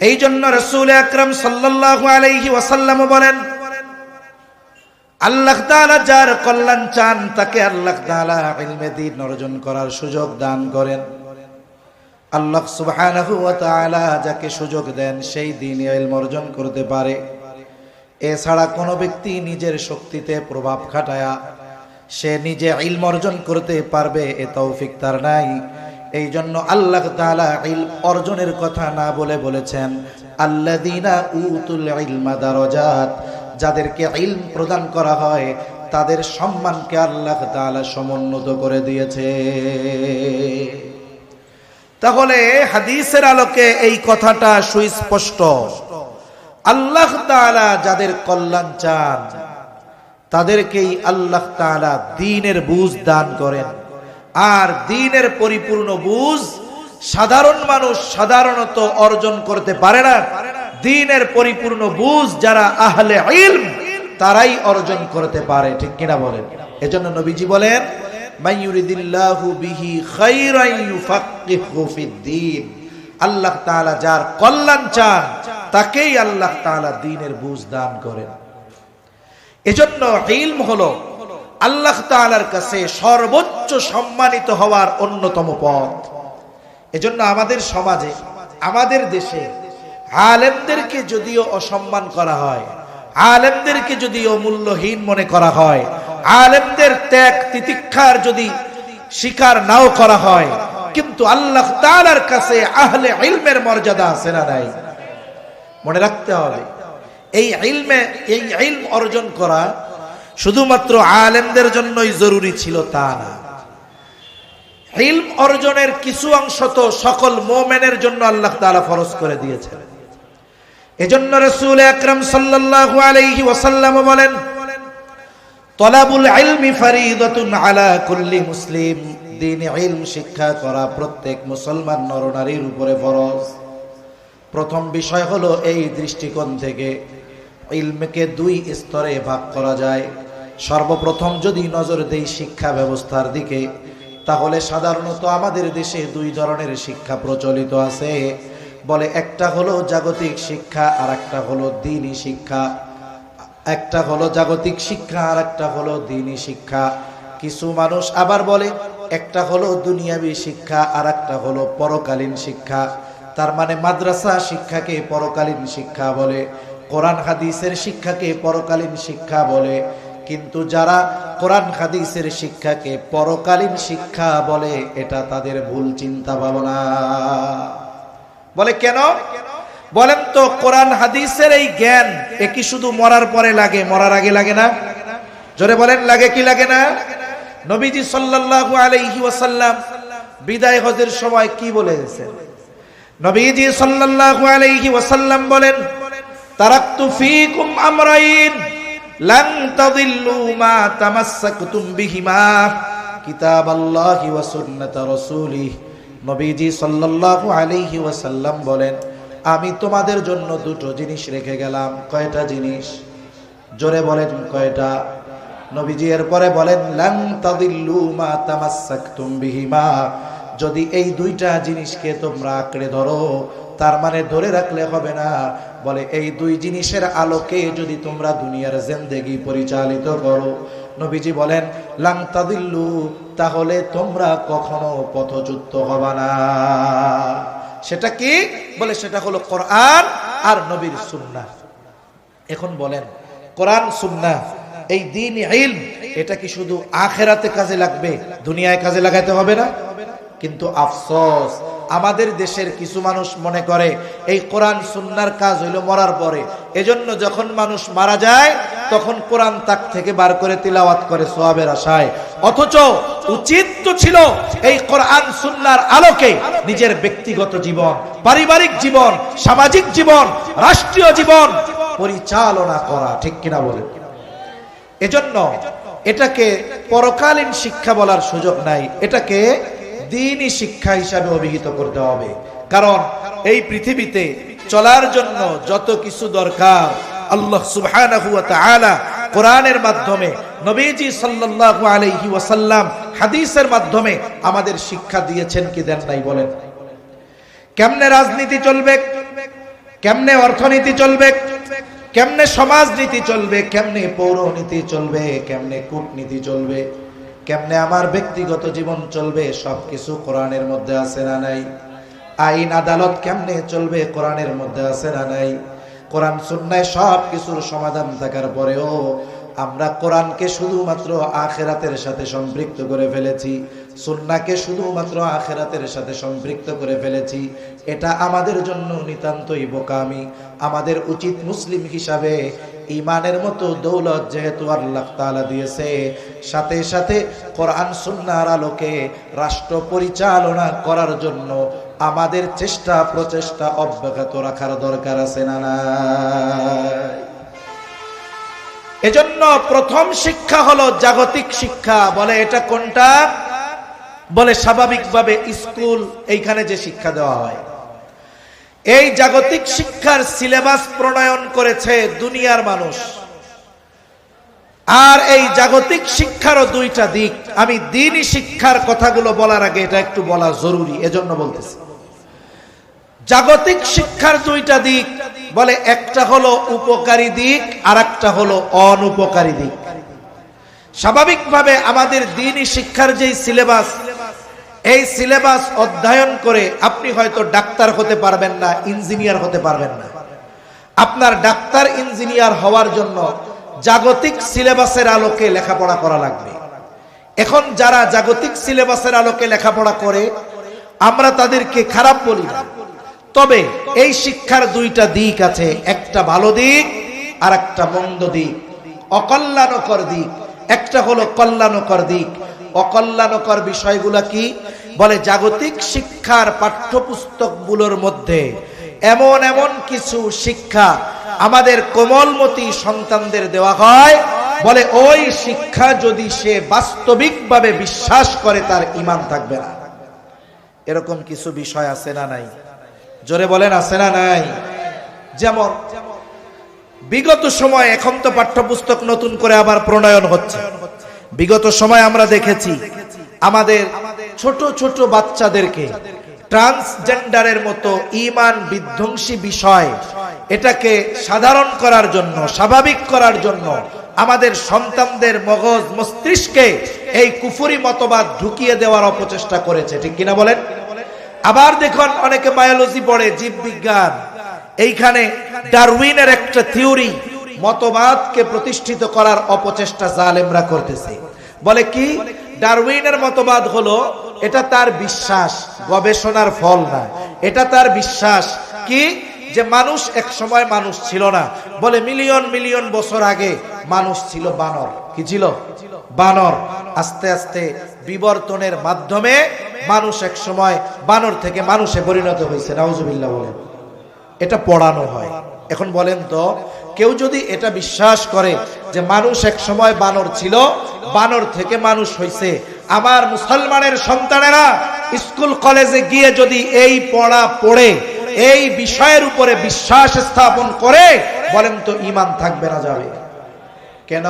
এই জন্য রসুল আকরম সাল্লাল্লাহু আলাইহি ওয়াসাল্লাম বলেন, আল্লাহ তাআলা যার কল্যাণ চান, তাকে আল্লাহ ইলমে দ্বীন অর্জন করার সুযোগ দান করেন। আল্লাহ যাকে সুযোগ দেন, সেই দিন ইলম অর্জন করতে পারে। এছাড়া কোনো ব্যক্তি নিজের শক্তিতে প্রভাব খাটায়া সে নিজে ইলম অর্জন করতে পারবে, এ তৌফিক তার নাই। এই জন্য আল্লাহ তাআলা ইলম অর্জনের কথা না বলে বলেছেন, আল্লাযীনা উতুল ইলমা দারাজাত, যাদেরকে ইলম প্রদান করা হয়, তাদের সম্মানকে আল্লাহ তালা সমুন্নত করে দিয়েছে। তাহলে হাদিসের আলোকে এই কথাটা সুস্পষ্ট। আল্লাহ তাআলা যাদের কল্যাণ চান, তাদেরকেই আল্লাহ তাআলা দিনের বুঝ দান করেন। আর দ্বীনের পরিপূর্ণ বুঝ সাধারণ মানুষ সাধারণত অর্জন করতে পারে না। দিনের পরিপূর্ণ বুঝ যারা আহলে ইলম, তারাই অর্জন করতে পারে। ঠিক কিনা বলেন? এজন্য নবীজি বলেন আল্লাহ তাআলা যার কল্যাণ চান, তাকেই আল্লাহ তাআলা বুঝ দান করেন। এজন্য ইলম হলো আল্লাহ তাআলার কাছে সর্বোচ্চ সম্মানিত হওয়ার অন্যতম পথ। এজন্য আমাদের সমাজে, আমাদের দেশে আলেমদেরকে যদিও অসম্মান করা হয়, আলেমদেরকে যদি অমূল্যহীন মনে করা হয়, আলেমদের ত্যাগ তিতিক্ষার যদি স্বীকার নাও করা হয়, কিন্তু আল্লাহ তাআলার কাছে আহলে ইলমের মর্যাদা আছে না নাই? মনে রাখতে হবে, এই ইলমে, এই ইলম অর্জন করা শুধুমাত্র আলেমদের জন্যই জরুরি ছিল তা না। ইলম অর্জনের কিছু অংশ তো সকল মোমেনের জন্য আল্লাহ তালা ফরজ করে দিয়েছেন। এজন্য রাসূল আকরাম সাল্লাল্লাহু আলাইহি ওয়াসাল্লাম বলেন, তলাবুল ইলমি ফরিদাতুন আলা কুল্লি মুসলিম। দ্বীন ইলম শিক্ষা করা প্রত্যেক মুসলমান নরনারীর উপরে ফরজ। প্রথম বিষয় হলো এই দৃষ্টিকোণ থেকে ইলমকে দুই স্তরে ভাগ করা যায়। সর্বপ্রথম যদি নজর দেই শিক্ষা ব্যবস্থার দিকে, তাহলে সাধারণত আমাদের দেশে দুই ধরনের শিক্ষা প্রচলিত আছে। বলে একটা হলো জাগতিক শিক্ষা আর একটা হলো দিনী শিক্ষা। একটা হলো জাগতিক শিক্ষা আর একটা হলো দিনী শিক্ষা। কিছু মানুষ আবার বলে, একটা হলো দুনিয়াবী শিক্ষা আর একটা হলো পরকালীন শিক্ষা। তার মানে মাদ্রাসা শিক্ষাকে পরকালীন শিক্ষা বলে, কোরআন হাদিসের শিক্ষাকে পরকালীন শিক্ষা বলে। কিন্তু যারা কোরআন হাদিসের শিক্ষাকে পরকালীন শিক্ষা বলে, এটা তাদের ভুল চিন্তা ভাবনা। বলে কেন? বলেন তো, কোরআন হাদিসের এই জ্ঞান এ কি শুধু মরার পরে লাগে, মরার আগে লাগে না? জোরে বলেন, লাগে কি লাগে না? নবীজি সাল্লাল্লাহু আলাইহি ওয়াসাল্লাম বিদায় হজের সময় কি বলেছেন? নবীজি সাল্লাল্লাহু আলাইহি ওয়াসাল্লাম বলেন, তারাকতু ফীকুম আমরাইন। তাদিল্লু মা তামাসসাকতুম বিহিমা কিতাবাল্লাহি ওয়া সুন্নাত রাসূলিহি নবীজি সাল্লাল্লাহু আলাইহি ওয়াসাল্লাম বলেন, আমি তোমাদের জন্য দুটো জিনিস রেখে গেলাম। কয়টা জিনিস? জোরে বলেন কয়টা? নবীজি এরপরে বলেন লাং তাদিল্লু মা তামাসসাকতুম বিহিমা। যদি এই দুইটা জিনিসকে তোমরা আঁকড়ে ধরো তার মানে ধরে রাখলে হবে না। বলে, এই দুই জিনিসের আলোকে যদি তোমরা দুনিয়ার জেন্দেগি পরিচালিত করো। নবীজি বলেন, লাং তাদিল্লু, তাহলে তোমরা কখনো পথযুক্ত হবা না। সেটা কি? বলে, সেটা হলো কোরআন আর নবীর সুন্নাহ। এখন বলেন, কোরআন, সুন্নাহ, এই দিন এটা কি শুধু আখেরাতে কাজে লাগবে? দুনিয়ায় কাজে লাগাতে হবে না? কিন্তু আফসোস, আমাদের দেশের কিছু মানুষ মনে করে, এই কোরআন সুন্নার কাজ হইল মরার পরে। এজন্য যখন মানুষ মারা যায়, তখন কোরআন তাক থেকে বার করে তিলাওয়াত করে সোয়াবের আশায়। অথচ উচিত তো ছিল এই কোরআন সুন্নার আলোকে নিজের ব্যক্তিগত জীবন, পারিবারিক জীবন, সামাজিক জীবন, রাষ্ট্রীয় জীবন পরিচালনা করা, ঠিক কিনা বলেন? এজন্য এটাকে পরকালীন শিক্ষা বলার সুযোগ নাই, এটাকে দিনই শিক্ষা হিসাবে অভিহিত করতে হবে। কারণ এই পৃথিবীতে চলার জন্য যত কিছু দরকার, আল্লাহ তাআলা কোরআনের মাধ্যমে, নবীজি সাল্লাল্লাহু আলাইহি ওয়াসাল্লাম হাদিসের মাধ্যমে আমাদের শিক্ষা দিয়েছেন কি দেন নাই বলেন। কেমনে রাজনীতি চলবে? কেমনে অর্থনীতি চলবে? কেমনে সমাজনীতি চলবে? কেমনে পৌরনীতি চলবে? কেমনে কূটনীতি চলবে? কেমনে আমার ব্যক্তিগত জীবন চলবে, সবকিছু কোরআনের মধ্যে আছে না নাই? আইন আদালত কেমনে চলবে, কোরআনের মধ্যে আছে না নাই? কোরআন সুন্নায় সব কিছুর সমাধান থাকার পরেও আমরা কোরআনকে শুধুমাত্র আখেরাতের সাথে সম্পৃক্ত করে ফেলেছি। সুন্নাকে শুধুমাত্র আখেরাতের সাথে সম্পৃক্ত করে ফেলেছি। এটা আমাদের জন্য নিতান্তই বোকামি। আমাদের উচিত মুসলিম হিসাবে ইমানের মতো দৌলত যেহেতু আল্লাহ তাআলা দিয়েছে, সাথে সাথে কোরআন সুন্নার আলোকে রাষ্ট্র পরিচালনা করার জন্য আমাদের চেষ্টা, প্রচেষ্টা অব্যাহত রাখার দরকার আছে না? এজন্য প্রথম শিক্ষা হলো জাগতিক শিক্ষা। বলে এটা কোনটা? বলে স্বাভাবিকভাবে স্কুল, এইখানে যে শিক্ষা দেওয়া হয়। এই জাগতিক শিক্ষার সিলেবাস প্রণয়ন করেছে দুনিয়ার মানুষ। আর এই জাগতিক শিক্ষারও দুইটা দিক। আমি দিনই শিক্ষার কথাগুলো বলার আগে এটা একটু বলা জরুরি, এজন্য বলতেছি। জাগতিক শিক্ষার দুইটা দিক, বলে একটা হলো উপকারী দিক আর একটা হলো অনুপকারী দিক। স্বাভাবিকভাবে আমাদের দিনই শিক্ষার যেই সিলেবাস এই সিলেবাস অধ্যয়ন করে আপনি হয়তো ডাক্তার হতে পারবেন না, ইঞ্জিনিয়ার হতে পারবেন না। আপনার ডাক্তার, ইঞ্জিনিয়ার হওয়ার জন্য জাগতিক সিলেবাসের আলোকে লেখাপড়া করা লাগবে। এখন যারা জাগতিক সিলেবাসের আলোকে লেখাপড়া করে, আমরা তাদেরকে খারাপ বলি না। তবে এই শিক্ষার দুইটা দিক আছে, একটা ভালো দিক আর একটা মন্দ দিক। অকল্যাণকর দিক। একটা হলো কল্যাণকর দিক। অকল্যাণকর বিষয়গুলা কি? বলে, জাগতিক শিক্ষার পাঠ্যপুস্তকগুলোর মধ্যে এমন এমন কিছু শিক্ষা আমাদের কোমলমতি সন্তানদের দেওয়া হয়। বলে, ওই শিক্ষা যদি সে বাস্তবিকভাবে বিশ্বাস করে, তার ইমান থাকবে না। এরকম কিছু বিষয় আছে না নাই? জোরে বলেন, আছে না নাই? যেমন, বিগত সময় এখন তো পাঠ্যপুস্তক নতুন করে আবার প্রণয়ন হচ্ছে। বিগত সময় আমরা দেখেছি আমাদের ছোট ছোট বাচ্চাদেরকে ট্রান্সজেন্ডারের মতো ইমান বিধ্বংসী বিষয় এটাকে সাধারণ করার জন্য, স্বাভাবিক করার জন্য আমাদের সন্তানদের মগজ মস্তিষ্কে এই কুফুরি মতবাদ ঢুকিয়ে দেওয়ার অপচেষ্টা করেছে, ঠিক কিনা বলেন? আবার দেখুন অনেকে বায়োলজি পড়ে, জীববিজ্ঞান। এইখানে ডারউইনের একটা থিওরি মতবাদকে প্রতিষ্ঠিত করার অপচেষ্টা জালেমরা করতেছে। বলে কি? ডারউইনের মতবাদ হলো, এটা তার বিশ্বাস, গবেষণার ফল না। এটা তার বিশ্বাস কি? যে মানুষ এক সময় মানুষ ছিল না। বলে মিলিয়ন মিলিয়ন বছর আগে মানুষ ছিল বানর। কি ছিল? বানর। আস্তে আস্তে বিবর্তনের মাধ্যমে মানুষ এক সময় বানর থেকে মানুষে পরিণত হয়েছে। নাউজুবিল্লাহ বলেন। এটা পড়ানো হয়। এখন বলেন তো কেউ যদি এটা বিশ্বাস করে যে মানুষ এক সময় বানর ছিল, বানর থেকে মানুষ হয়েছে আমার মুসলমানের সন্তানেরা স্কুল, কলেজে গিয়ে যদি এই পড়া পড়ে, এই বিষয়ের উপরে বিশ্বাস স্থাপন করে, বলেন তো ইমান থাকবে না যাবে। কেন?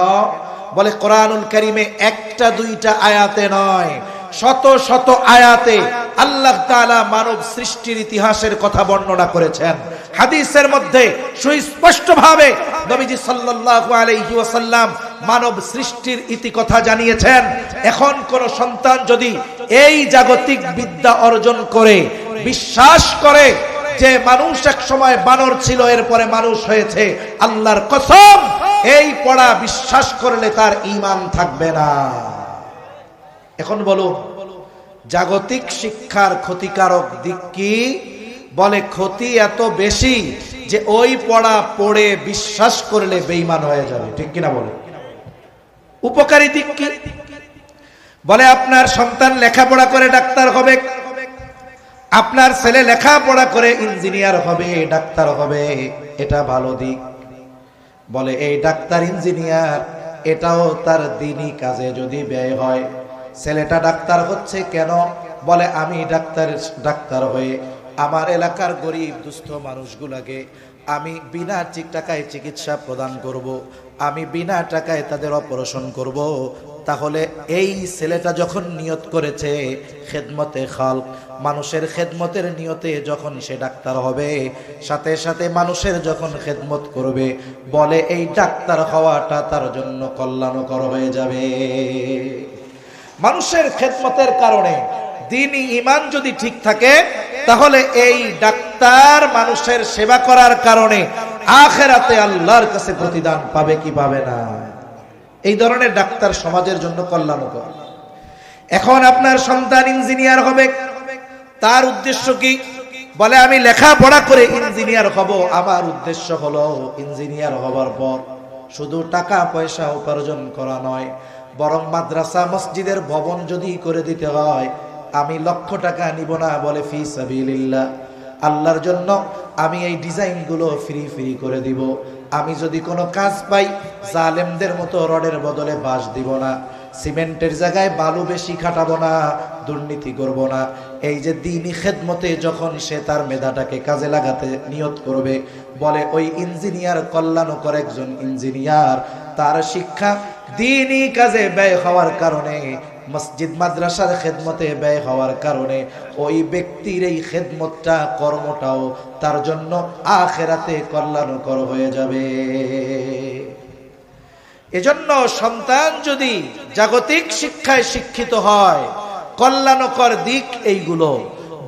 বলে কোরআনুল করিমে একটা দুইটা আয়াতে নয়, শত শত আয়াতে আল্লাহ তাআলা মানব সৃষ্টির ইতিহাসের কথা বর্ণনা করেছেন। হাদিসের মধ্যে সুস্পষ্ট ভাবে নবীজি সাল্লাল্লাহু আলাইহি মানব সৃষ্টির ইতি কথা জানিয়েছেন, এখন কোন সন্তান যদি এই জাগতিক বিদ্যা অর্জন করে, বিশ্বাস করে যে মানুষ এক সময় বানর ছিল, এরপরে মানুষ হয়েছে, আল্লাহর কসম, এই পড়া বিশ্বাস করলে তার ইমান থাকবে না। এখন বলো জাগতিক শিক্ষার ক্ষতিকারক দিক কি? বলে, ক্ষতি এত বেশি যে ওই পড়া পড়ে বিশ্বাস করলে বেইমান হয়ে যাবে। ঠিক কিনা বলে উপকারী দিক কি? বলে, আপনার সন্তান লেখাপড়া করে ডাক্তার হবে, আপনার ছেলে লেখাপড়া করে ইঞ্জিনিয়ার হবে, ডাক্তার হবে, এটা ভালো দিক। বলে, এই ডাক্তার, ইঞ্জিনিয়ার, এটাও তার দিনই কাজে যদি ব্যয় হয়। ছেলেটা ডাক্তার হচ্ছে কেন বলে, আমি ডাক্তার ডাক্তার হয়ে আমার এলাকার গরিব, দুস্থ মানুষগুলাকে আমি বিনা ঠিক টাকায় চিকিৎসা প্রদান করব। আমি বিনা টাকায় তাদের অপারেশন করব। তাহলে এই ছেলেটা যখন নিয়ত করেছে খেদমতে খাল মানুষের খেদমতের নিয়তে যখন সে ডাক্তার হবে, সাথে সাথে মানুষের যখন খেদমত করবে, বলে, এই ডাক্তার হওয়াটা তার জন্য কল্যাণকর হয়ে যাবে মানুষের খেদমতের কারণে দিনই ইমান যদি ঠিক থাকে, তাহলে এই ডাক্তার মানুষের সেবা করার কারণে আখেরাতে আল্লাহর কাছে প্রতিদান পাবে কি পাবে না? এই ধরনের ডাক্তার সমাজের জন্য কল্যাণকর। এখন আপনার সন্তান ইঞ্জিনিয়ার হবে, তার উদ্দেশ্য কি? বলে, আমি লেখাপড়া করে ইঞ্জিনিয়ার হব। আমার উদ্দেশ্য হলো ইঞ্জিনিয়ার হবার পর শুধু টাকা পয়সা উপার্জন করা নয় বরং মাদ্রাসা, মসজিদের ভবন যদি করে দিতে হয়, আমি লক্ষ টাকা নিব না বলে ফি সাবিলিল্লাহ। আল্লাহর জন্য আমি এই ডিজাইনগুলো ফ্রি ফ্রি করে দিব। আমি যদি কোনো কাজ পাই, জালেমদের মতো রডের বদলে বাঁশ দিব না। সিমেন্টের জায়গায় বালু বেশি খাটাবো না, দুর্নীতি করব না। এই যে দিনই খেদমতে যখন সে তার মেধাটাকে কাজে লাগাতে নিয়ত করবে, বলে ওই ইঞ্জিনিয়ার কল্যাণ কল্যাণকর একজন ইঞ্জিনিয়ার, তার শিক্ষা দিনই কাজে ব্যয় হওয়ার কারণে, মসজিদ মাদ্রাসার খেদমতে ব্যয় হওয়ার কারণে, ওই ব্যক্তির এই খেদমতটা, কর্মটাও তার জন্য আখেরাতে কল্যাণকর হয়ে যাবে। এজন্য সন্তান যদি জাগতিক শিক্ষায় শিক্ষিত হয়, কল্যাণকর দিক এইগুলো।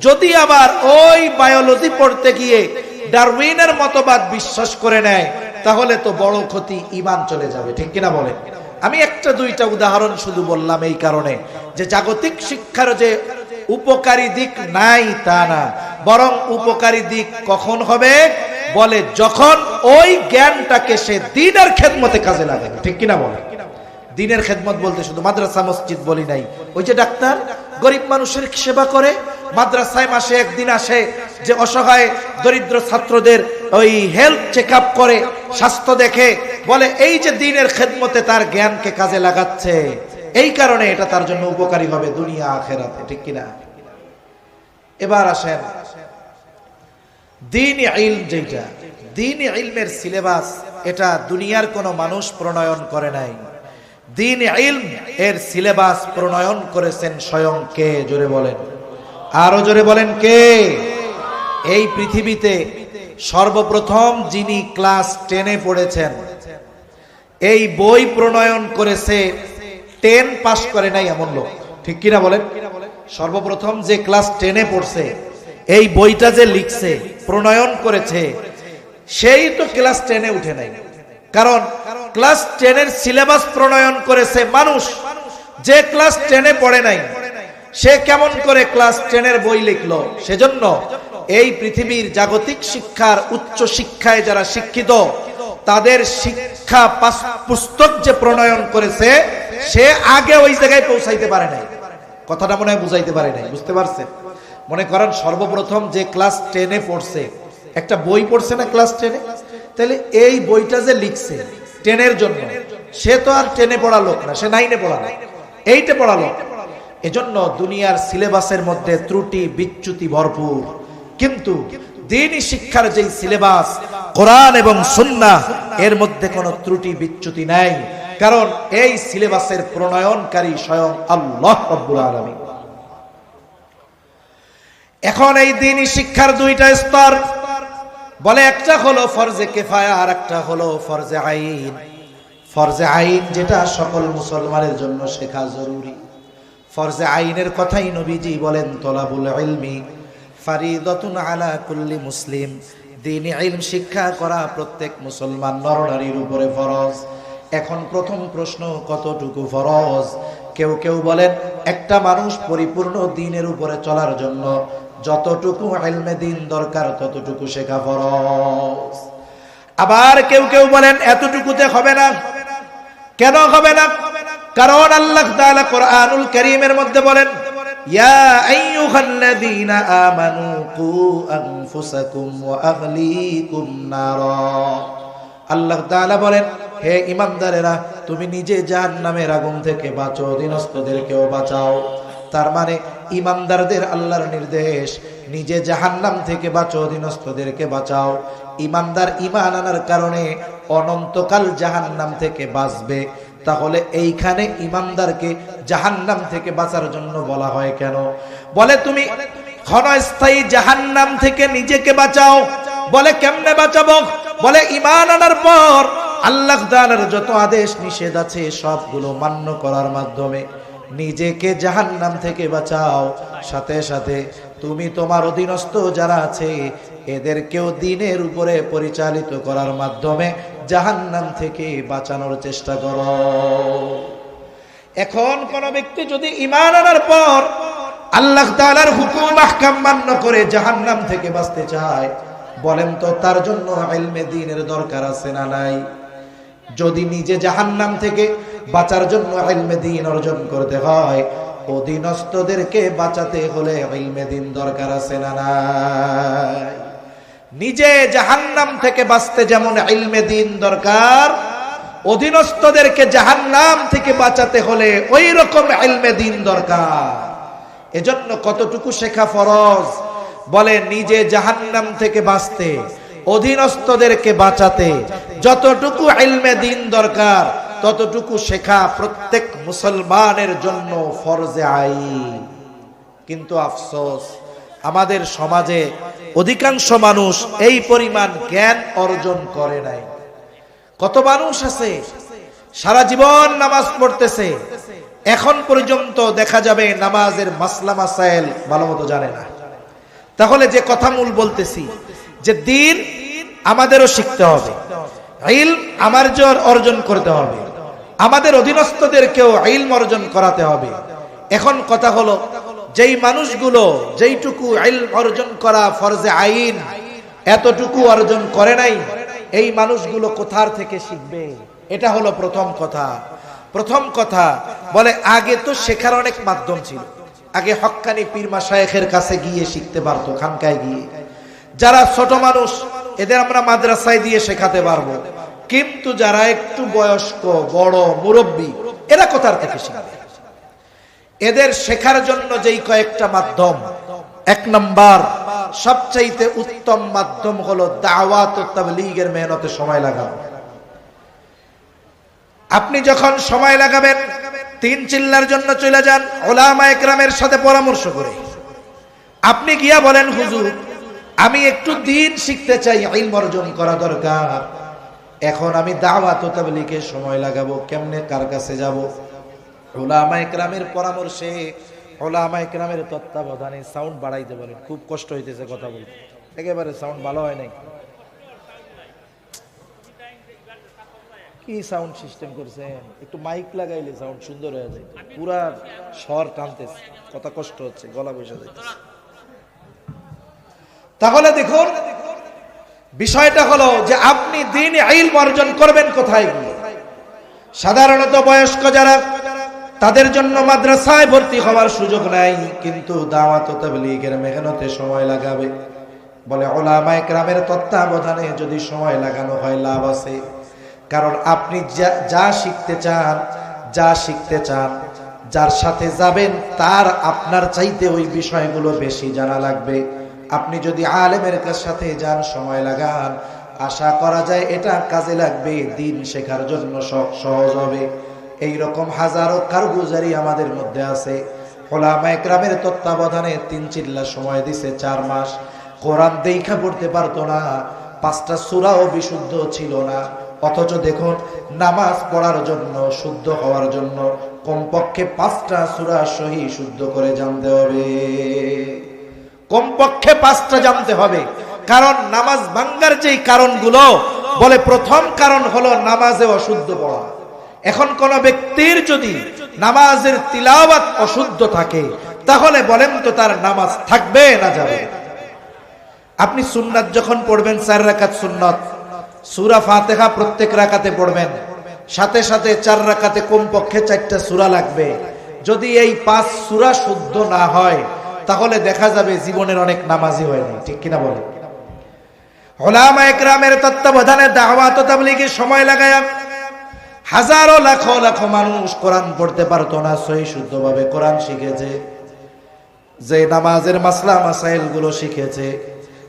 যদি আবার ওই বায়োলজি পড়তে গিয়ে ডারউইনের মতবাদ বিশ্বাস করে নেয়, তাহলে তো বড় ক্ষতি ইমান চলে যাবে, ঠিক কিনা বলেন? আমি একটা দুইটা উদাহরণ শুধু বললাম এই কারণে। যে জাগতিক শিক্ষার যে উপকারী দিক নাই তা না, বরং উপকারী দিক কখন হবে? বলে যখন ওই জ্ঞানটাকে সে দিনের খেদমতে কাজে লাগে ঠিক কিনা বলে? দিনের খেদমত বলতে শুধু মাদ্রাসা, মসজিদ বলি নাই। ওই যে ডাক্তার গরিব মানুষের সেবা করে? মাদ্রাসায় মাসে একদিন আসে যে অসহায় দরিদ্র ছাত্রদের ওই হেলথ চেক করে, স্বাস্থ্য দেখে, বলে, এই যে দিনের খেদমতে তার জ্ঞানকে কাজে লাগাচ্ছে, এই কারণে এটা তার জন্য উপকারী হবে দুনিয়া আখেরাতে। ঠিক কিনা? এবার আসেন। দিন ইলম যেটা দিন ইলমের সিলেবাস, এটা দুনিয়ার কোনো মানুষ প্রণয়ন করে নাই। দিন ইলম, এর সিলেবাস প্রণয়ন করেছেন স্বয়ং কে? জোরে বলেন। আরও জোরে বলেন কে? এই পৃথিবীতে সর্বপ্রথম যিনি ক্লাস টেনে পড়েছেন, এই বই প্রণয়ন করেছে টেন পাস করে নাই এমন লোক। ঠিক কিনা বলেন? সর্বপ্রথম যে ক্লাস টেনে পড়ছে, এই বইটা যে লিখছে, প্রণয়ন করেছে, সেই তো ক্লাস টেনে উঠে নাই। কারণ ক্লাস টেনের সিলেবাস প্রণয়ন করেছে মানুষ। যে ক্লাস টেনে পড়ে নাই, সে কেমন করে ক্লাস টেনের বই লিখলো? সেজন্য এই পৃথিবীর জাগতিক শিক্ষার উচ্চ শিক্ষায় যারা শিক্ষিত, তাদের শিক্ষা পুস্তক যে প্রণয়ন করেছে, সে আগে ওই জায়গায় পৌঁছাইতে পারে নাই। কথাটা মনে হয় বুঝাইতে পারে নাই, বুঝতে পারছেন? মনে করেন সর্বপ্রথম যে ক্লাস টেনে পড়ছে, একটা বই পড়ছে না ক্লাস টেনে? তাহলে এই বইটা যে লিখছে টেনের জন্য, সে তো আর টেনে পড়া লোক না, সে নাইনে পড়া লোক। এইটে পড়া লোক। এজন্য দুনিয়ার সিলেবাসের মধ্যে ত্রুটি, বিচ্যুতি ভরপুর। কিন্তু দিনই শিক্ষার যেই সিলেবাস, কোরআন এবং সুন্না এর মধ্যে কোনো ত্রুটি, বিচ্যুতি নাই। কারণ এই সিলেবাসের প্রণয়নকারী স্বয়ং আল্লাহ রব্বুল আলামিন। এখন এই দিনই শিক্ষার দুইটা স্তর। বলে, একটা হলো ফরজে কেফায়া আর একটা হলো ফরজে আইন। ফরজে আইন যেটা সকল মুসলমানের জন্য শেখা জরুরি। ফরজে আইনের কথাই নবীজি বলেন, তোলাবুল ইলমি ফারিদতুন আলা কুল্লি মুসলিম। দিন ইলম শিক্ষা করা প্রত্যেক মুসলমান নরনারীর উপরে ফরজ। এখন প্রথম প্রশ্ন, কতটুকু ফরজ? কেউ কেউ বলেন, একটা মানুষ পরিপূর্ণ দিনের উপরে চলার জন্য যতটুকু এলমে দিন দরকার, ততটুকু শেখা ফরজ। আবার কেউ কেউ বলেন, এতটুকুতে হবে না। কেন হবে না? কারণ আল্লাহ তাআলা কোরআনুল কারীমের মধ্যে বলেন, ইয়া আইয়ুহাল্লাযীনা আমানু কু আনফুসাকুম ওয়া আহলিকুম নারা। আল্লাহ তাআলা বলেন, হে ইমানদারেরা তুমি নিজে জাহান্নামের আগুন থেকে বাঁচো দিনস্থদেরকেও বাঁচাও। তার মানে ইমানদারদের আল্লাহর নির্দেশ, নিজে জাহান্নাম থেকে বাঁচো, অধীনস্থদেরকে বাঁচাও। ইমানদার ইমান আনার কারণে অনন্তকাল জাহান্নাম থেকে বাঁচবে। তাহলে এইখানে ইমানদারকে জাহান্নাম থেকে বাঁচার জন্য বলা হয় কেন? বলে, তুমি ক্ষণস্থায়ী জাহান্নাম থেকে নিজেকে বাঁচাও। বলে, কেমনে বাঁচাবো? বলে ইমান আনার পর আল্লাহ যত আদেশ নিষেধ আছে সবগুলো মান্য করার মাধ্যমে। নিজেকে জাহান্নাম থেকে বাঁচাও। সাথে সাথে তুমি তোমার অধীনস্থ যারা আছে, এদেরকেও দিনের উপরে পরিচালিত করার মাধ্যমে জাহান্নাম থেকে বাঁচানোর চেষ্টা করো। এখন কোন ব্যক্তি যদি ইমান আনার পর আল্লাহ তাআলার হুকুম আহকাম মান্য করে জাহান্নাম থেকে বাঁচতে চায়, বলেন তো তার জন্য ইলমে দ্বীনের দরকার আছে না নাই? যদি নিজে জাহান্নাম থেকে বাঁচার জন্য ইলমে দ্বীন অর্জন করতে হয়, অধীনস্থদেরকে বাঁচাতে হলে ইলমে দ্বীন দরকার আছে না নাই? নিজে জাহান্নাম থেকে বাঁচতে যেমন ইলমে দ্বীন দরকার, অধীনস্থদেরকে জাহান্নাম থেকে বাঁচাতে হলে ওই রকম দ্বীন দরকার। এজন্য কতটুকু শেখা ফরজ? বলে নিজে জাহান্নাম থেকে বাঁচতে অধীনস্থদেরকে বাঁচাতে যতটুকু ইলমে দিন দরকার, ততটুকু শেখা প্রত্যেক মুসলমানের জন্য ফরজে আই কিন্তু আফসোস, আমাদের সমাজে অধিকাংশ মানুষ এই পরিমাণ জ্ঞান অর্জন করে নাই। কত মানুষ আছে, সারা জীবন নামাজ পড়তেছে, এখন পর্যন্ত দেখা যাবে নামাজের মাসলা মাসাইল ভালো মতো জানে না। তাহলে যে কথা মূল বলতেছি যে দিন আমাদেরও শিখতে হবে। ইল আমার জোর অর্জন করতে হবে। আমাদের অধীনস্থদেরকেও ইলম অর্জন করাতে হবে। এখন কথা হলো, যেই মানুষগুলো যেইটুকু ইলম অর্জন করা ফরজে আইন, এতটুকু অর্জন করে নাই, এই মানুষগুলো কোথার থেকে শিখবে? এটা হলো প্রথম কথা। প্রথম কথা, বলে আগে তো শেখার অনেক মাধ্যম ছিল। আগে হক্কানি পীর মাসায়েখের কাছে গিয়ে শিখতে পারতো, খানকায় গিয়ে। যারা ছোট মানুষ, এদের আমরা মাদ্রাসায় দিয়ে শেখাতে পারব। কিন্তু যারা একটু বয়স্ক, বড়, মুরব্বী, এরা কোথার থেকে শিখবে? এদের শেখার জন্য যেই কয়েকটা মাধ্যম। এক নাম্বার, সবচাইতে উত্তম মাধ্যম হলো দাওয়াত ও মেহনতে সময় লাগানো। আপনি যখন সময় লাগাবেন, তিন চিল্লার জন্য চলে যান ওলামা একরামের সাথে পরামর্শ করে। আপনি গিয়া বলেন, হুজুর আমি একটু দিন শিখতে চাই, ইলম অর্জন করা দরকার। এখন আমি দাওয়াত ও তাবলীগে সময় লাগাবো, কেমনে কার কাছে যাব? ওলামা একরামের পরামর্শে, ওলামা একরামের তত্ত্বাবধানে সাউন্ড বাড়াইতে পারেন। খুব কষ্ট হইতেছে কথা বলতে। একেবারে সাউন্ড ভালো হয় নাই। কি সাউন্ড সিস্টেম করছেন? একটু মাইক লাগাইলে সাউন্ড সুন্দর হয়ে যায়। পুরা স্বর টানতেছে। কথা কষ্ট হচ্ছে, গলা বসে যাইতেছে। তাহলে দেখুন, বিষয়টা হলো যে আপনি দিন আইল অর্জন করবেন কোথায়? গিয়ে সাধারণত বয়স্ক যারা, তাদের জন্য মাদ্রাসায় ভর্তি হওয়ার সুযোগ নাই, কিন্তু দাওয়াত তাবলীগের মেহনতে সময় লাগাবে। বলে ওলামা একরামের তত্ত্বাবধানে যদি সময় লাগানো হয়, লাভ আছে। কারণ আপনি যা শিখতে চান, যা শিখতে চান, যার সাথে যাবেন, তার আপনার চাইতে ওই বিষয়গুলো বেশি জানা লাগবে। আপনি যদি আলেমের সাথে যান, সময় লাগান, আশা করা যায় এটা কাজে লাগবে, দিন শেখার জন্য সহ- সহজ হবে। এই রকম হাজারো কারগুজারি আমাদের মধ্যে আছে। ওলামা তত্ত্বাবধানে তিন চিল্লা সময় দিছে চার মাস। কোরআন দেখা পড়তে পারতো না, পাঁচটা সুরাও বিশুদ্ধ ছিল না। অথচ দেখুন, নামাজ পড়ার জন্য, শুদ্ধ হওয়ার জন্য কমপক্ষে পাঁচটা সুরা সহি শুদ্ধ করে জানতে হবে। কমপক্ষে পাঁচটা জানতে হবে। কারণ নামাজ ভাঙ্গার যেই কারণগুলো, বলে প্রথম কারণ হলো নামাজে অশুদ্ধ পড়া। এখন কোন ব্যক্তির যদি নামাজের তিলাওয়াত অশুদ্ধ থাকে, তাহলে বলেন তো তার নামাজ থাকবে না যাবে। আপনি সুন্নাত যখন পড়বেন, চার রাকাত সুন্নত। সুরা ফাতেহা প্রত্যেক রাকাতে পড়বেন। সাথে সাথে চার রাকাতে কমপক্ষে চারটা সুরা লাগবে। যদি এই পাঁচ সুরা শুদ্ধ না হয় তাহলে দেখা যাবে জীবনের অনেক নামাজি হয়নি। ঠিক কিনা বলে? ওলামা একরামের তত্ত্বাবধানে দাওয়াত তাবলীগের সময় লাগায় হাজারো লাখো লাখো মানুষ কোরআন পড়তে পারতো না, সহি শুদ্ধভাবে কোরআন শিখেছে। যে নামাজের মাসলা মাসাইলগুলো শিখেছে,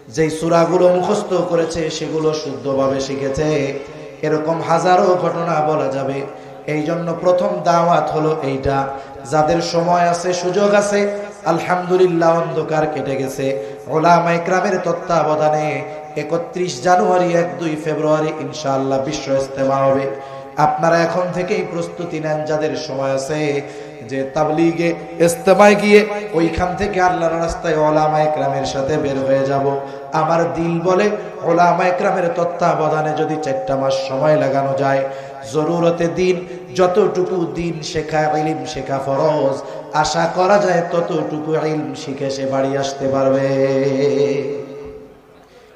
যেই সুরাগুলো মুখস্থ করেছে, সেগুলো শুদ্ধভাবে শিখেছে। এরকম হাজারো ঘটনা বলা যাবে। এই জন্য প্রথম দাওয়াত হলো এইটা। যাদের সময় আছে, সুযোগ আছে আলহামদুলিল্লাহ অন্ধকার কেটে গেছে। ওলামা ইকরামের তত্ত্বাবধানে একত্রিশ জানুয়ারি এক দুই ফেব্রুয়ারি ইনশাআল্লাহ বিশ্ব হবে। আপনারা এখন থেকেই প্রস্তুতি নেন যাদের সময় আছে যে তাবলিগে ইস্তেমায় গিয়ে ওইখান থেকে আল্লাহর রাস্তায় ওলামা ইকরামের সাথে বের হয়ে যাব। আমার দিল বলে ওলামা ইকরামের তত্ত্বাবধানে যদি চারটা মাস সময় লাগানো যায়, জরুরতে দিন যতটুকু দিন শেখা, ইলিম শেখা ফরজ আশা করা যায় ততটুকু ইলম শিখে সে বাড়ি আসতে পারবে।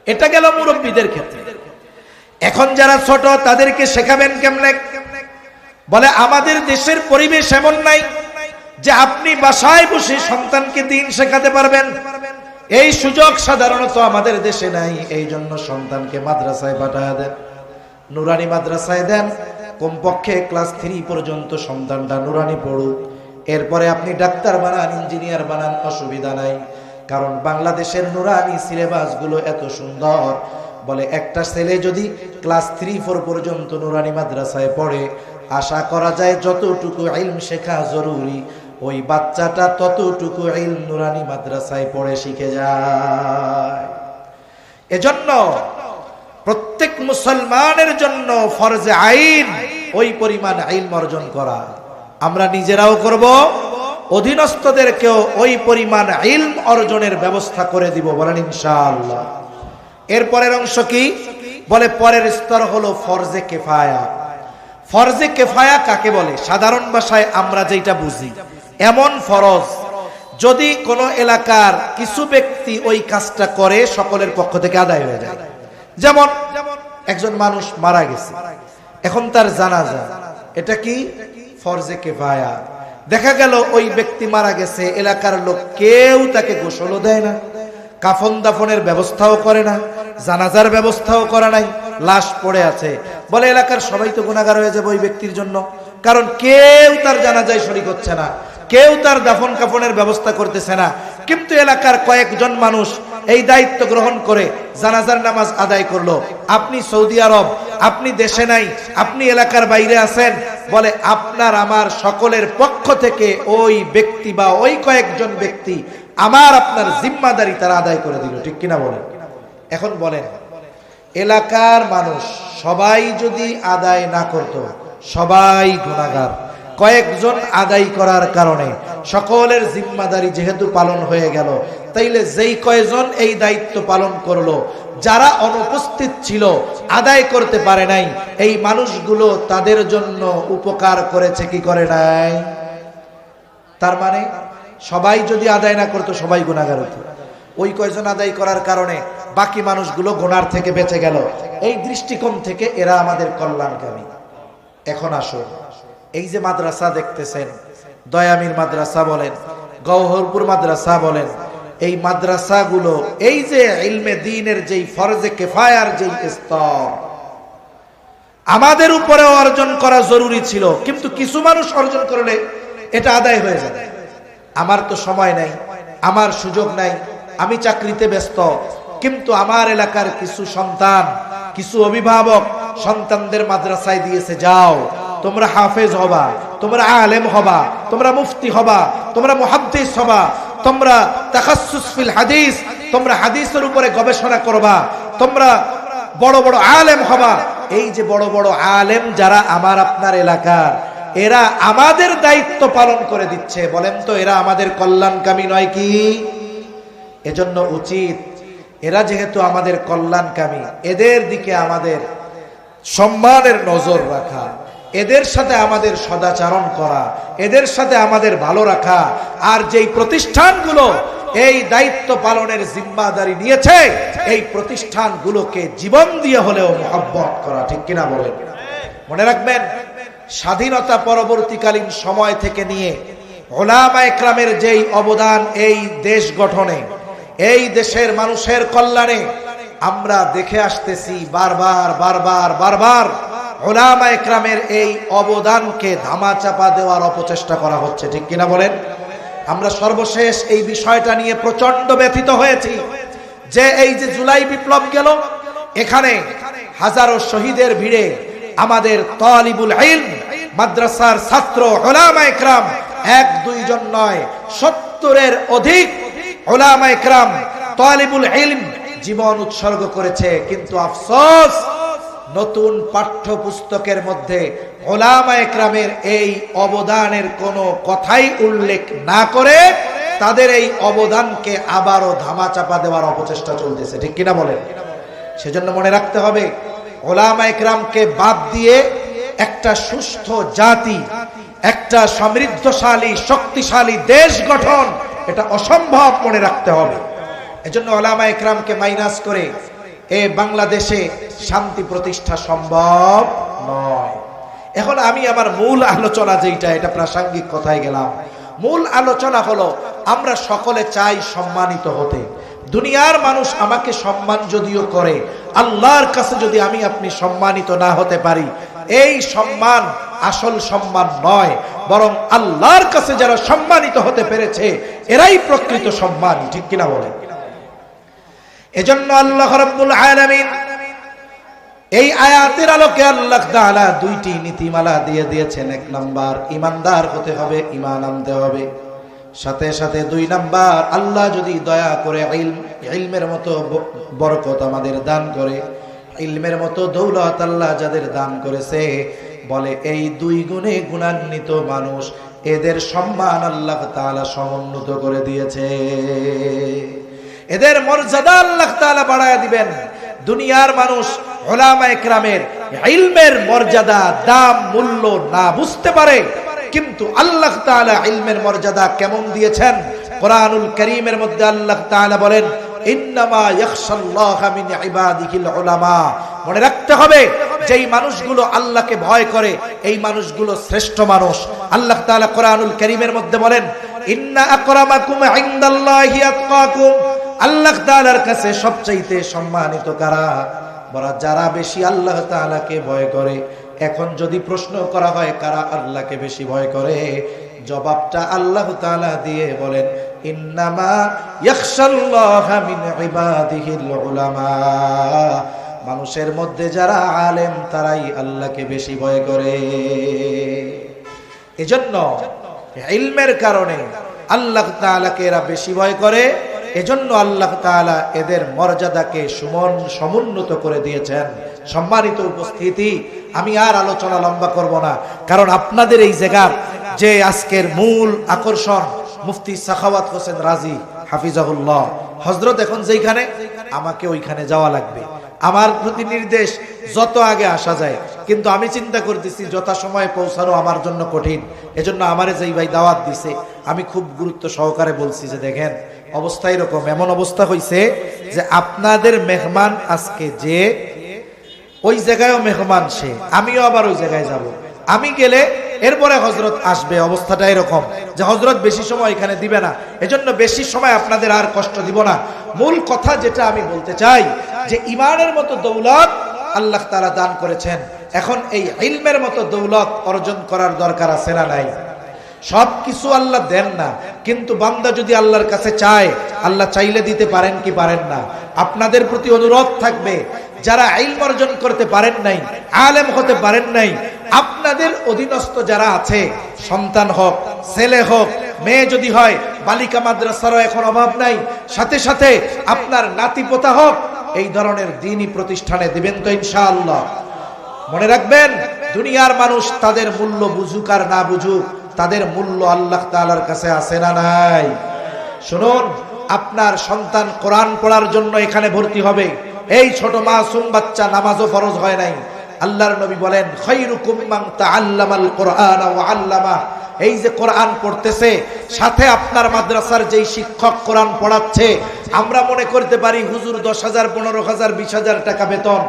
এটা গেল মুরব্বীদের ক্ষেত্রে। এখন যারা ছোট, তাদেরকে শেখাবেন কেমনে? বলে, আমাদের দেশের পরিবেশ এমন নাই যে আপনি বাসায় বসে সন্তানকে দিন শেখাতে পারবেন। এই সুযোগ সাধারণত আমাদের দেশে নাই, এই জন্য সন্তানকে মাদ্রাসায় পাঠায় দেন। নুরানি মাদ্রাসায় দেন। কমপক্ষে ক্লাস থ্রি পর্যন্ত সন্তানটা নুরানি পড়ুক। এরপরে আপনি ডাক্তার বানান, ইঞ্জিনিয়ার বানান, অসুবিধা নাই। কারণ বাংলাদেশের নুরানি সিলেবাসগুলো এত সুন্দর। বলে একটা ছেলে যদি ক্লাস থ্রি, ফোর পর্যন্ত নুরানি মাদ্রাসায় পড়ে, আশা করা যায় যতটুকু ইলম শেখা জরুরি, ওই বাচ্চাটা ততটুকু ইলম নুরানি মাদ্রাসায় পড়ে শিখে যায়। এজন্য প্রত্যেক মুসলমানের জন্য ফরজে আইন ওই পরিমাণ আইন অর্জন করা। আমরা নিজেরাও করব। অধীনস্থদেরকেও ওই পরিমাণ ইলম অর্জনের ব্যবস্থা করে দিব বলেন ইনশাআল্লাহ। এরপরের অংশ কি? বলে পরের স্তর হলো ফরজে কেফায়া। ফরজে কেফায়া কাকে বলে? সাধারণ ভাষায় আমরা যেটা বুঝি, এমন ফরজ, যদি কোনো এলাকার কিছু ব্যক্তি ওই কাজটা করে, সকলের পক্ষ থেকে আদায় হয়ে যায়। যেমন, একজন মানুষ মারা গেছে, এখন তার জানাজা, এটা কি? ফরজে কেফায়া। দেখা গেল ওই ব্যক্তি মারা গেছে, এলাকার লোক কেউ তাকে গোসলও দেয় না, কাফন দাফনের ব্যবস্থাও করে না, জানাজার ব্যবস্থাও করা নাই, লাশ পড়ে আছে। বলে এলাকার সবাই তো গুণাগার হয়ে যাবে ওই ব্যক্তির জন্য, কারণ কেউ তার জানাজায় শরিক হচ্ছে না, কেউ তার দাফন কাফনের ব্যবস্থা করতেছে না। কিন্তু এলাকার কয়েকজন মানুষ এই দায়িত্ব গ্রহণ করে জানাজার নামাজ আদায় করল। আপনি সৌদি আরব, আপনি দেশে নাই, আপনি এলাকার বাইরে আছেন, বলে আপনার আমার সকলের পক্ষ থেকে ওই ব্যক্তি বা ওই কয়েকজন ব্যক্তি আমার আপনার জিম্মাদারি তারা আদায় করে দিল। ঠিক কিনা বলেন? এখন বলেন, এলাকার মানুষ সবাই যদি আদায় না করত, সবাই গুণাগার কয়েকজন আদায় করার কারণে সকলের জিম্মাদারি যেহেতু পালন হয়ে গেল তাইলে যেই কয়জন এই দায়িত্ব পালন করল, যারা অনুপস্থিত ছিল, আদায় করতে পারে নাই, এই মানুষগুলো তাদের জন্য উপকার করেছে কি করে নাই? তার মানে সবাই যদি আদায় না করতো, সবাই গুণাগার হতো। ওই কয়জন আদায় করার কারণে বাকি মানুষগুলো গোনার থেকে বেঁচে গেল। এই দৃষ্টিকোণ থেকে এরা আমাদের কল্যাণকামী। এখন আসুন, এই যে মাদ্রাসা দেখতেছেন, দয়ামির মাদ্রাসা বলেন গহরপুর মাদ্রাসা বলেন এই মাদ্রাসাগুলো, এই যে ইলমে দিনের যেই ফরজে কেফায়ার যেই স্তর, আমাদের উপরে অর্জন করা জরুরি ছিল, কিন্তু কিছু মানুষ অর্জন করলে এটা আদায় হয়ে যাবে। আমার তো সময় নাই, আমার সুযোগ নাই, আমি চাকরিতে ব্যস্ত, কিন্তু আমার এলাকার কিছু সন্তান, কিছু অভিভাবক সন্তানদের মাদ্রাসায় দিয়েছে, যাও, তোমরা হাফেজ হবা, তোমরা আলেম হবা, তোমরা মুফতি হবা, তোমরা মুহাদ্দিস হবা তোমরা তাকাসুসফিল হাদিস, তোমরা হাদিসের উপরে গবেষণা করবা, তোমরা বড় বড় আলেম হবা। এই যে বড় বড় আলেম যারা আমার আপনার এলাকার এরা আমাদের দায়িত্ব পালন করে দিচ্ছে। বলেন তো, এরা আমাদের কল্যাণকামী নয় কি? এজন্য উচিত, এরা যেহেতু আমাদের কল্যাণকামী, এদের দিকে আমাদের সম্মানের নজর রাখা। এদের সাথে আমাদের সদাচারণ করা, এদের সাথে আমাদের ভালো রাখা, আর যেই প্রতিষ্ঠানগুলো এই দায়িত্ব পালনের জিম্মাদারি নিয়েছে, এই প্রতিষ্ঠানগুলোকে জীবন দিয়ে হলেও মহব্বত করা, ঠিক কিনা বলেন? মনে রাখবেন, স্বাধীনতা পরবর্তীকালীন সময় থেকে নিয়ে ওলামা একরামের যেই অবদান এই দেশ গঠনে, এই দেশের মানুষের কল্যাণে আমরা দেখে আসতেছি বারবার বারবার বারবার ওলামা একরামের এই অবদানকে ধামাচাপা দেওয়ার অপচেষ্টা করা হচ্ছে, ঠিক কিনা বলেন? আমরা সর্বশেষ এই বিষয়টা নিয়ে প্রচণ্ড ব্যথিত হয়েছি যে এই যে জুলাই বিপ্লব গেল, এখানে হাজারো শহীদের ভিড়ে আমাদের তালিবুল ইলম, মাদ্রাসার ছাত্র ওলামা একরাম এক দুইজন নয়, সত্তরের অধিক ওলামা একরাম তালিবুল ইলম জীবন উৎসর্গ করেছে। কিন্তু আফসোস নতুন পাঠ্যপুস্তকের মধ্যে ওলামা একরামের এই অবদানের কোনো কথাই উল্লেখ না করে তাদের এই অবদানকে আবারও ধামাচাপা দেওয়ার অপচেষ্টা চলতেছে। ঠিক কিনা বলেন? সেজন্য মনে রাখতে হবে, ওলামা একরামকে বাদ দিয়ে একটা সুস্থ জাতি, একটা সমৃদ্ধশালী, শক্তিশালী দেশ গঠন, এটা অসম্ভব মনে রাখতে হবে। এজন্য ওলামা মাইনাস করে এ বাংলাদেশে শান্তি প্রতিষ্ঠা সম্ভব নয়। এখন আমি আমার মূল আলোচনা যেটা এটা প্রাসঙ্গিক কথায় গেলাম। মূল আলোচনা হলো, আমরা সকলে চাই সম্মানিত হতে। দুনিয়ার মানুষ আমাকে সম্মান যদিও করে, আল্লাহর কাছে যদি আমি আপনি সম্মানিত না হতে পারি, এই সম্মান আসল সম্মান নয়, বরং আল্লাহর কাছে যারা সম্মানিত হতে পেরেছে, এরাই প্রকৃত সম্মান। ঠিক কিনা বলেন? এজন্য আল্লাহ রাব্বুল আলামিন এই আয়াতের আলোকে আল্লাহ তাআলা দুইটি নীতিমালা দিয়ে দিয়েছেন। এক নাম্বার ইমানদার হতে হবে, ঈমান আনতে হবে। সাথে সাথে দুই নাম্বার, আল্লাহ যদি দয়া করে ইলম, ইলমের মতো বরকত আমাদের দান করে, ইলমের মতো দৌলত আল্লাহ যাদের দান করেছে, বলে এই দুই গুণে গুণান্বিত মানুষ, এদের সম্মান আল্লাহ তাআলা সমুন্নত করে দিয়েছে। এদের মর্যাদা আল্লাহ তাআলা বাড়ায় দিবেন। দুনিয়ার মানুষ ওলামা একরামের ইলমের মর্যাদা, দাম, মূল্য না বুঝতে পারে। কিন্তু আল্লাহ তাআলা ইলমের মর্যাদা কেমন দিয়েছেন? কোরআনুল করিমের মধ্যে আল্লাহ তাআলা বলেন, ইন্নামা ইয়াখশাল্লাহ মিন ইবাদিহিল উলামা। মনে রাখতে হবে, যেই মানুষগুলো আল্লাহকে ভয় করে, এই মানুষগুলো শ্রেষ্ঠ মানুষ। আল্লাহ তাআলা কোরআনুল করিমের মধ্যে বলেন, ইন্না আকরামাকুম ইনদাল্লাহি আতকাকুম। আল্লাহ তাআলার কাছে সবচাইতে সম্মানিত কারা? বলা যারা বেশি আল্লাহ তাআলাকে ভয় করে, এখন যদি প্রশ্ন করা হয়, কারা আল্লাহকে বেশি ভয় করে? জবাবটা আল্লাহ তাআলা দিয়ে বলেন, ইন্নামা মিন মানুষের মধ্যে যারা আলেম, তারাই আল্লাহকে বেশি ভয় করে। এজন্য ইলমের কারণে আল্লাহ তাআলাকে এরা বেশি ভয় করে। এজন্য আল্লাহ তাআলা এদের মর্যাদাকে সুমন, সমুন্নত করে দিয়েছেন। সম্মানিত উপস্থিতি, আমি আর আলোচনা লম্বা করব না, কারণ আপনাদের এই জায়গার যে আজকের মূল আকর্ষণ, মুফতি সাখাওয়াত হোসেন রাজি, হাফিজাহুল্লাহ হজরত এখন যেইখানে, আমাকে ওইখানে যাওয়া লাগবে। আমার প্রতি নির্দেশ, যত আগে আসা যায়, কিন্তু আমি চিন্তা করতেছি যথাসময়ে পৌঁছানো আমার জন্য কঠিন। এজন্য আমারে যেই ভাই দাওয়াত দিছে, আমি খুব গুরুত্ব সহকারে বলছি যে দেখেন অবস্থা এরকম, এমন অবস্থা হয়েছে যে আপনাদের মেহমান আজকে যে, ওই জায়গায়ও মেহমান সে, আমিও আবার ওই জায়গায় যাব। আমি গেলে এরপরে হজরত আসবে, অবস্থাটা এরকম যে হজরত বেশি সময় এখানে দিবে না। এজন্য বেশি সময় আপনাদের আর কষ্ট দিব না। মূল কথা যেটা আমি বলতে চাই, যে ইমানের মতো দৌলত আল্লাহ তারা দান করেছেন। এখন এই ইলমের মতো দৌলত অর্জন করার দরকার আছে না নাই? সব কিছু আল্লাহ দেন না। কিন্তু বান্দা যদি আল্লাহর কাছে চায়, আল্লাহ চাইলে দিতে পারেন কি পারেন না। আপনাদের প্রতি অনুরোধ থাকবে, যারা আইল অর্জন করতে পারেন নাই, আলেম হতে পারেন নাই, আপনাদের অধীনস্থ যারা আছে, সন্তান হোক, ছেলে হোক, মেয়ে যদি হয়, বালিকা মাদ্রাসারও এখন অভাব নাই। সাথে সাথে আপনার নাতি পোতা হোক, এই ধরনের দিনই প্রতিষ্ঠানে দিবেন তো ইনশাআল্লাহ। মনে রাখবেন, দুনিয়ার মানুষ তাদের মূল্য বুঝুক আর না বুঝুক। তাদের মূল্য আল্লাহ তাআলার কাছে আছে না নাই? শুনুন, আপনার সন্তান কোরআন পড়ার জন্য এখানে ভর্তি হবে। এই ছোট মাসুম বাচ্চা নামাজও ফরজ হয় নাই। আল্লাহর নবী বলেন আল্লামা। এই যে কোরআন পড়তেছে, সাথে আপনার মাদ্রাসার যেই শিক্ষক কোরআন পড়াচ্ছে, আমরা মনে করতে পারি হুজুর দশ হাজার, পনেরো হাজার, বিশ হাজার টাকা বেতন।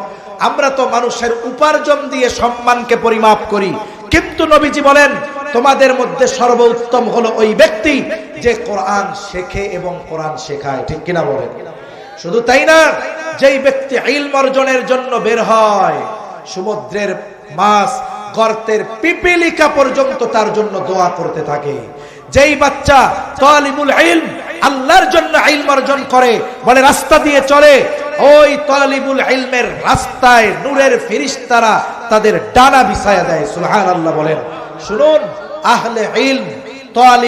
আমরা তো মানুষের উপার্জন দিয়ে সম্মানকে পরিমাপ করি। কিন্তু নবীজি বলেন তোমাদের মধ্যে সর্বোত্তম হলো ওই ব্যক্তি যে কোরআন শেখে এবং কোরআন শেখায়। ঠিক কিনা বলেন? শুধু তাই না, যেই ব্যক্তি ইলম অর্জনের জন্য বের হয়, সমুদ্রের মাছ, গর্তের পিপিলিকা পর্যন্ত তার জন্য দোয়া করতে থাকে। যেই বাচ্চা তালিবুল ইলম, আল্লাহর জন্য ইলম অর্জন করে, বলে রাস্তা দিয়ে চলে, ওই তালিবুল ইলমের রাস্তায় নূরের ফেরেশতারা তাদের ডানা বিছায়া দেয়, সুবহানাল্লাহ বলেন। শুনুন আহলে ইলম তালিব